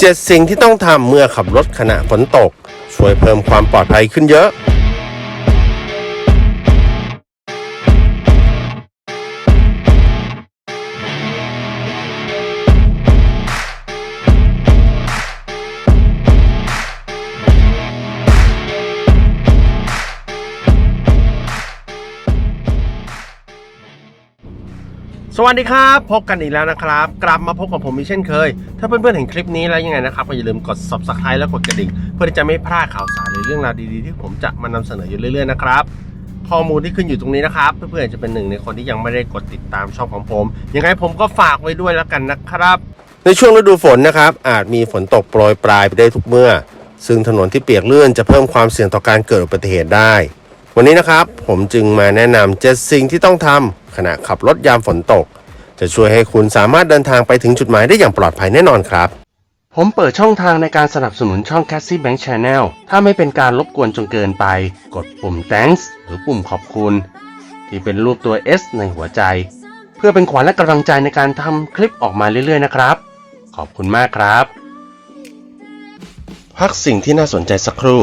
เจ็ดสิ่งที่ต้องทำเมื่อขับรถขณะฝนตก ช่วยเพิ่มความปลอดภัยขึ้นเยอะ สวัสดีครับ พบกันอีกแล้วนะครับ กลับมาพบกับผมอีกเช่นเคย ถ้าเพื่อนๆเห็นคลิปนี้แล้วยังไงนะครับก็อย่าลืมกด subscribe และกดกระดิ่ง เพื่อที่จะไม่พลาดข่าวสารหรือเรื่องราวดีๆที่ผมจะมานำเสนออยู่เรื่อยๆนะครับข้อมูลที่ขึ้นอยู่ตรงนี้นะครับ เพื่อนๆจะเป็นหนึ่งในคนที่ยังไม่ได้กดติดตามช่องของผมยังไงผมก็ฝากไว้ด้วยแล้วกันนะครับ ในช่วงฤดูฝนนะครับ อาจมีฝนตกโปรยปลายไปได้ทุกเมื่อ ซึ่งถนนที่เปียกเลื่อนจะเพิ่มความเสี่ยงต่อการเกิดอุบัติเหตุได้ วันนี้นะครับผมจึงมาแนะนำเจ็ดสิ่งที่ต้องทำ ขณะขับรถยามฝนตก จะช่วยให้คุณสามารถเดินทางไปถึงจุดหมายได้อย่างปลอดภัยแน่นอนครับ ผมเปิดช่องทางในการสนับสนุนช่อง Cassie Bank Channel ถ้าไม่เป็นการรบกวนจนเกินไป กดปุ่ม thanks หรือปุ่มขอบคุณ ที่เป็นรูปตัว S ในหัวใจ เพื่อเป็นขวัญและกำลังใจในการทำคลิปออกมาเรื่อย ๆ นะครับ ขอบคุณมากครับ พักสิ่งที่น่าสนใจสักครู่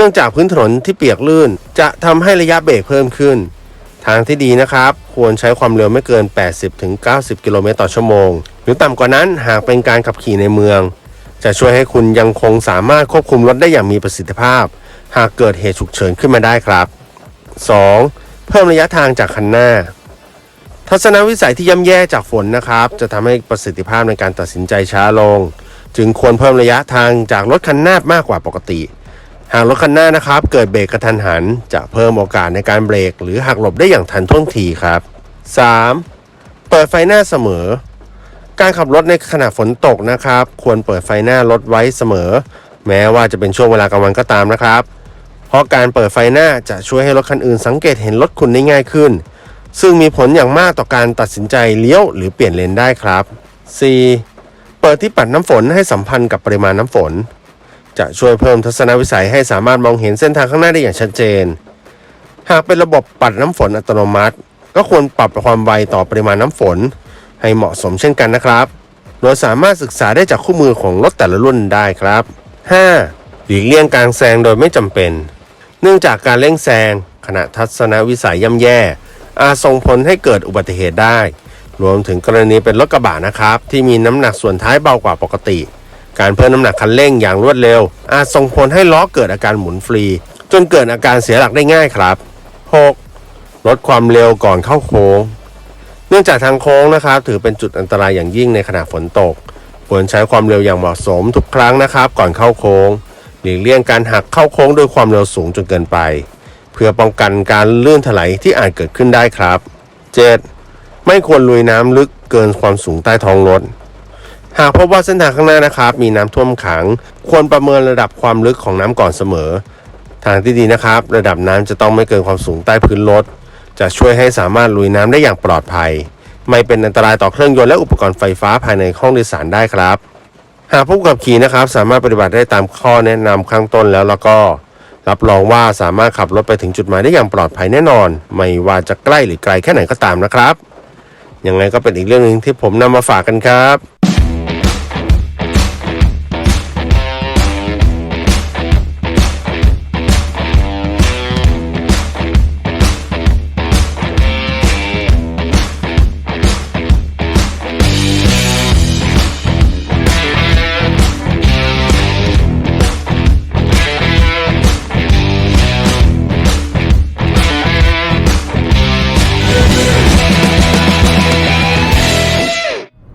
เนื่องจากพื้นถนนที่เปียกลื่น จะทำให้ระยะเบรกเพิ่มขึ้น ทางที่ดีนะครับ ควรใช้ความเร็วไม่เกิน 80-90 กิโลเมตรต่อชั่วโมง หรือต่ำกว่านั้นหากเป็นการขับขี่ในเมือง จะช่วยให้คุณยังคงสามารถควบคุมรถได้อย่างมีประสิทธิภาพ หากเกิดเหตุฉุกเฉินขึ้นมาได้ครับ 2. เพิ่มระยะทางจากคันหน้า ทัศนวิสัยที่ย่ำแย่จากฝนนะครับ จะทำให้ประสิทธิภาพในการตัดสินใจช้าลง จึงควรเพิ่มระยะทางจากรถคันหน้ามากกว่าปกติ หากรถคันหน้านะครับ เกิดเบรกกระทันหัน จะเพิ่มโอกาสในการเบรก หรือหักหลบได้อย่างทันท่วงทีครับ 3. เปิดไฟหน้าเสมอ การขับรถในขณะฝนตกนะครับ ควรเปิดไฟหน้ารถไว้เสมอ แม้ว่าจะเป็นช่วงเวลากลางวันก็ตามนะครับ เพราะการเปิดไฟหน้าจะช่วยให้รถคันอื่นสังเกตเห็นรถคุณได้ง่ายขึ้น ซึ่งมีผลอย่างมากต่อการตัดสินใจเลี้ยวหรือเปลี่ยนเลนได้ครับ 4. เปิดที่ปัดน้ำฝนให้สัมพันธ์กับปริมาณน้ำฝน จะช่วยเพิ่มทัศนวิสัยให้สามารถมองเห็นเส้นทางข้างหน้าได้อย่างชัดเจน หากเป็นระบบปัดน้ำฝนอัตโนมัติ ก็ควรปรับความไวต่อปริมาณน้ำฝน ให้เหมาะสมเช่นกันนะครับ โดยสามารถศึกษาได้จากคู่มือของรถแต่ละรุ่นได้ครับ 5. หลีกเลี่ยงการแซงโดยไม่จำเป็น เนื่องจากการเร่งแซงขณะทัศนวิสัยย่ำแย่ อาจส่งผลให้เกิดอุบัติเหตุได้ รวมถึงกรณีเป็นรถกระบะนะครับ ที่มีน้ำหนักส่วนท้ายเบากว่าปกติ การเพิ่มน้ำหนักคันเร่งอย่างรวดเร็ว อาจส่งผลให้ล้อเกิดอาการหมุนฟรี จนเกิดอาการเสียหลักได้ง่ายครับ 6. ลดความเร็วก่อนเข้าโค้ง เนื่องจากทางโค้งนะครับถือเป็นจุดอันตรายอย่างยิ่งในขณะฝนตกควรใช้ความเร็วอย่างเหมาะสมทุกครั้งนะครับ ก่อนเข้าโค้งหลีกเลี่ยงการหักเข้าโค้งด้วยความเร็วสูงจนเกินไป เพื่อป้องกันการลื่นถลายที่อาจเกิดขึ้นได้ครับ 7. ไม่ควรลุยน้ำลึกเกินความสูงใต้ท้องรถ หากพบว่าเส้นทางข้างหน้านะครับ มีน้ำท่วมขัง ควรประเมินระดับความลึกของน้ำก่อนเสมอ ทางที่ดีนะครับ ระดับน้ำจะต้องไม่เกินความสูงใต้พื้นรถจะช่วยให้สามารถลุยน้ำได้อย่างปลอดภัย ไม่เป็นอันตรายต่อเครื่องยนต์และอุปกรณ์ไฟฟ้าภายในห้องโดยสารได้ครับ หากผู้ขับขี่นะครับ สามารถปฏิบัติได้ตามข้อแนะนำข้างต้นแล้วแล้วก็ รับรองว่าสามารถขับรถไปถึงจุดหมายได้อย่างปลอดภัยแน่นอน ไม่ว่าจะใกล้หรือไกลแค่ไหนก็ตามนะครับยังไงก็เป็นอีกเรื่องหนึ่งที่ผมนำมาฝากกันครับ